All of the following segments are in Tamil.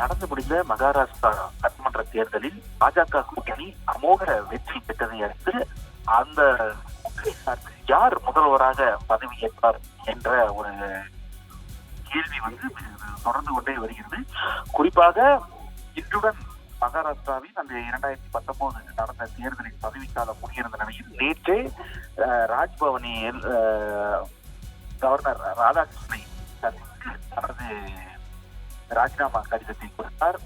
நடந்து முடிந்த மகாராஷ்டிரா சட்டமன்ற தேர்தலில் பாஜக கூட்டணி அமோக வெற்றி பெற்றதை அடுத்து அந்த யார் முதல்வராக பதவியேற்பார் என்ற ஒரு கேள்வி வந்து தொடர்ந்து கொண்டே வருகிறது. குறிப்பாக இன்றுடன் மகாராஷ்டிராவில் அந்த இரண்டாயிரத்தி பத்தொன்பது நடந்த தேர்தலில் பதவிக்காலம் முடியிருந்த நிலையில் நேற்றே ராஜ்பவனில் கவர்னர் ராதாகிருஷ்ணனை சந்தித்து தனது ராஜினாமா கடிதத்தை கொடுத்தார்.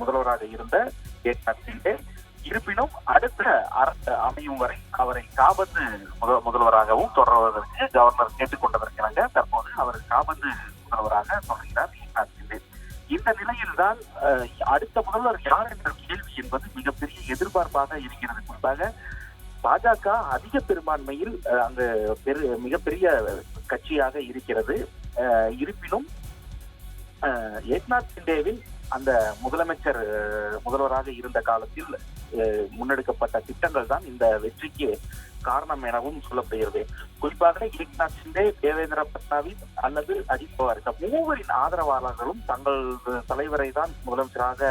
முதல்வராக இருந்த ஏக்நாத் இருப்பினும் அடுத்த அரசு அமையும் வரை அவரை காபந்து முதல்வராகவும் தொடர்வதற்கு கவர்னர் கேட்டுக்கொண்டதற்காக தற்போது அவர் காபந்து முதல்வராக தொடர்கிறார் ஏக்நாத் சிண்டே இந்த நிலையில்தான் அடுத்த முதல்வர் யார் என்ற கேள்வி என்பது மிகப்பெரிய எதிர்பார்ப்பாக இருக்கிறது. குறிப்பாக பாஜக அதிக பெரும்பான்மையில் அங்கு பெரு மிகப்பெரிய கட்சியாக இருக்கிறது. இருப்பினும் ஏக்நாத் சிண்டேவின் அந்த முதலமைச்சர் முதல்வராக இருந்த காலத்தில் முன்னெடுக்கப்பட்ட திட்டங்கள் தான் இந்த வெற்றிக்கு காரணம் எனவும் சொல்லப்படுகிறது. குறிப்பாக ஏக்நாத் சிண்டே தேவேந்திர பட்னாவிஸ் அல்லது அஜித் பவார் இந்த மூவரின் ஆதரவாளர்களும் தங்கள் தலைவரை தான் முதலமைச்சராக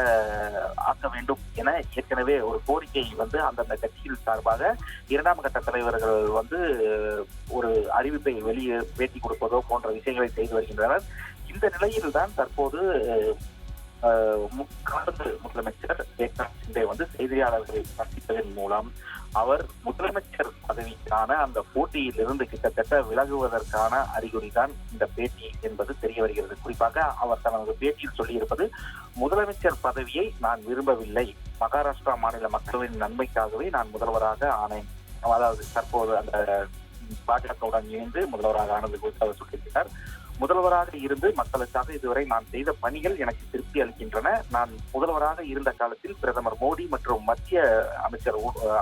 ஆக்க வேண்டும் என ஏற்கனவே ஒரு கோரிக்கை வந்து அந்தந்த கட்சியில் சார்பாக இரண்டாம் கட்ட தலைவர்கள் வந்து ஒரு அறிவிப்பை வெளியே பேட்டி கொடுப்பதோ போன்ற விஷயங்களை செய்து வருகின்றனர். இந்த நிலையில் தான் தற்போது அஹ், முதலமைச்சர் ஏக்நாத் சிண்டே வந்து செய்தியாளர்களை சந்திப்பதன் மூலம் அவர் முதலமைச்சர் பதவிக்கான அந்த போட்டியில் இருந்து கிட்டத்தட்ட விலகுவதற்கான அறிகுறி தான் இந்த பேட்டி என்பது தெரிய வருகிறது. குறிப்பாக அவர் தனது பேட்டியில் சொல்லியிருப்பது முதலமைச்சர் பதவியை நான் விரும்பவில்லை. மகாராஷ்டிரா மாநில மக்களின் நன்மைக்காகவே நான் முதல்வராக ஆனேன். அதாவது தற்போது அந்த பாஜகவுடன் இணைந்து முதல்வராக ஆனது குறித்து அவர் சொல்லியிருக்கிறார். முதல்வராக இருந்து மக்களுக்காக இதுவரை நான் செய்த பணிகள் எனக்கு திருப்தி அளிக்கின்றன. நான் முதல்வராக இருந்த காலத்தில் பிரதமர் மோடி மற்றும் மத்திய அமைச்சர்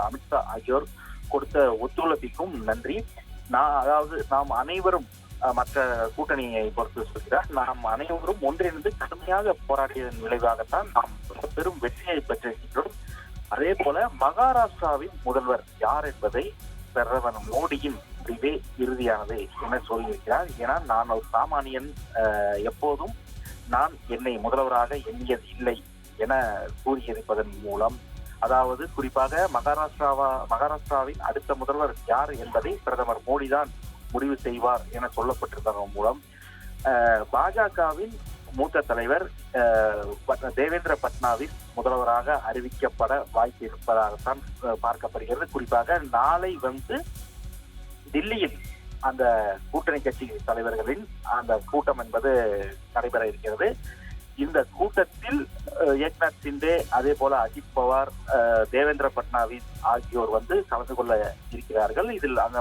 அமித்ஷா ஆகியோர் கொடுத்த ஒத்துழைப்பிற்கும் நன்றி. நான் அதாவது நாம் அனைவரும் மற்ற கூட்டணியை பொறுத்து சொல்கிறார். நாம் அனைவரும் ஒன்றிணைந்து கடுமையாக போராடியதன் விளைவாகத்தான் நாம் பெரும் வெற்றியை பெற்றிருக்கின்றோம். அதே போல மகாராஷ்டிராவின் முதல்வர் யார் என்பதை பிரதமர் மோடியின் முடிவே இறுதியானது என சொல்லியிருக்கிறார். ஏன்னா நான் ஒரு சாமானியன் எப்போதும் நான் என்னை முதல்வராக எண்ணியது இல்லை என கூறியிருப்பதன் மூலம் அதாவது குறிப்பாக மகாராஷ்டிராவா மகாராஷ்டிராவின் அடுத்த முதல்வர் யார் என்பதை பிரதமர் மோடி தான் முடிவு செய்வார் என சொல்லப்பட்டிருப்பதன் மூலம் பாஜகவின் மூத்த தலைவர் தேவேந்திர பட்னாவிஸ் முதல்வராக அறிவிக்கப்பட வாய்ப்பு இருப்பதாகத்தான் பார்க்கப்படுகிறது. குறிப்பாக நாளை வந்து தில்லியில் அந்த கூட்டணி கட்சி தலைவர்களின் அந்த கூட்டம் என்பது நடைபெற இருக்கிறது. இந்த கூட்டத்தில் ஏக்நாத் சிண்டே அதே போல அஜித் பவார் தேவேந்திர பட்னாவிஸ் ஆகியோர் வந்து கலந்து கொள்ள இருக்கிறார்கள். இதில் அந்த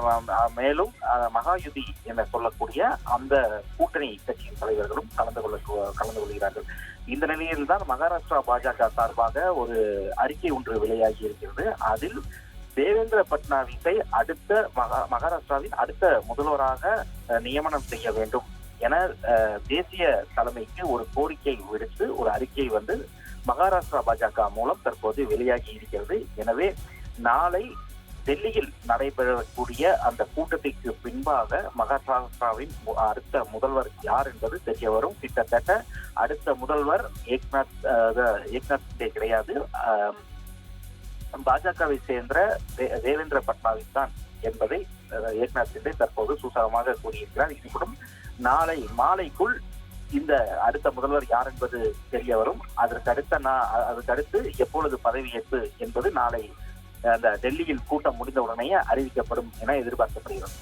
மேலும் மகாயுதி என சொல்லக்கூடிய அந்த கூட்டணி கட்சியின் தலைவர்களும் கலந்து கொள்ள கலந்து கொள்கிறார்கள். இந்த நிலையில்தான் மகாராஷ்டிரா பாஜக சார்பாக ஒரு அறிக்கை ஒன்று வெளியாகி இருக்கிறது. அதில் தேவேந்திர பட்னாவிஸை அடுத்த மகா மகாராஷ்டிராவின் அடுத்த முதல்வராக நியமனம் செய்ய வேண்டும் என தேசிய தலைமைக்கு ஒரு கோரிக்கை விடுத்து ஒரு அறிக்கை வந்து மகாராஷ்டிரா பாஜக மூலம் தற்போது வெளியாகி இருக்கிறது. எனவே நாளை டெல்லியில் நடைபெறக்கூடிய அந்த கூட்டத்திற்கு பின்பாக மகாராஷ்டிராவின் மு- அடுத்த முதல்வர் யார் என்பது தெரிய வரும் கிட்டத்தட்ட அடுத்த முதல்வர் ஏக்நாத் ஏக்நாத் கிடையாது. பாஜகவை சேர்ந்த தேவேந்திர பட்னாவிஸ் தான் என்பதை ஏக்நாத் சிண்டே தற்போது சூசகமாக கூறியிருக்கிறார். இருப்பினும் நாளை மாலைக்குள் இந்த அடுத்த முதல்வர் யார் என்பது தெரிய வரும் அதற்கு அடுத்த நா- அதற்கு அடுத்து எப்பொழுது பதவியேற்பு என்பது நாளை அந்த டெல்லியில் கூட்டம் முடிந்த உடனே அறிவிக்கப்படும் என எதிர்பார்க்கப்படுகிறது.